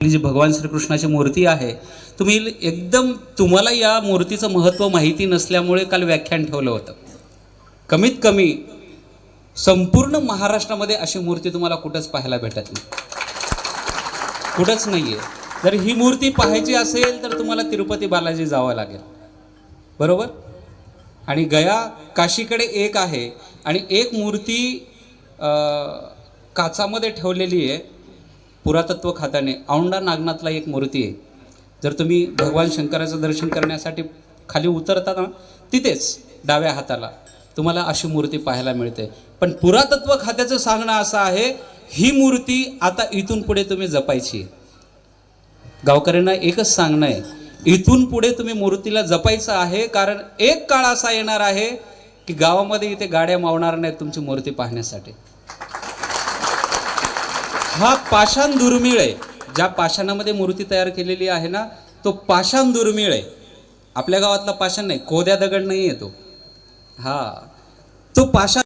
जी भगवान श्रीकृष्णाची मूर्ती आहे तुम्ही एकदम तुम्हाला या मूर्तीचं महत्त्व माहिती नसल्यामुळे काल व्याख्यान ठेवलं होतं. कमीत कमी संपूर्ण महाराष्ट्रामध्ये अशी मूर्ती तुम्हाला कुठंच पाहायला भेटत नाही. कुठंच नाही आहे जर ही मूर्ती पाहायची असेल तर तुम्हाला तिरुपती बालाजी जावं लागेल. बरोबर? आणि गया काशीकडे एक आहे आणि एक मूर्ती काचामध्ये ठेवलेली आहे. पुरातत्व खात्याने औंढा नागनाथला एक मूर्ती आहे. जर तुम्ही भगवान शंकराचं दर्शन करण्यासाठी खाली उतरता ना तिथेच डाव्या हाताला तुम्हाला अशी मूर्ती पाहायला मिळते. पण पुरातत्व खात्याचं सांगणं असं आहे ही मूर्ती आता इथून पुढे तुम्ही जपायची गावकऱ्यांना एकच सांगणं आहे इथून पुढे तुम्ही मूर्तीला जपायचं आहे कारण एक काळ असा येणार आहे की गावामध्ये इथे गाड्या मावणार नाहीत तुमची मूर्ती पाहण्यासाठी. हा पाषाण दुर्मिळ आहे. ज्या पाषाणामध्ये मूर्ती तयार केलेली आहे ना तो पाषाण दुर्मिळ आहे. आपल्या गावातला पाषाण नाही कोद्या दगड नाही येतो हा. तो पाषाण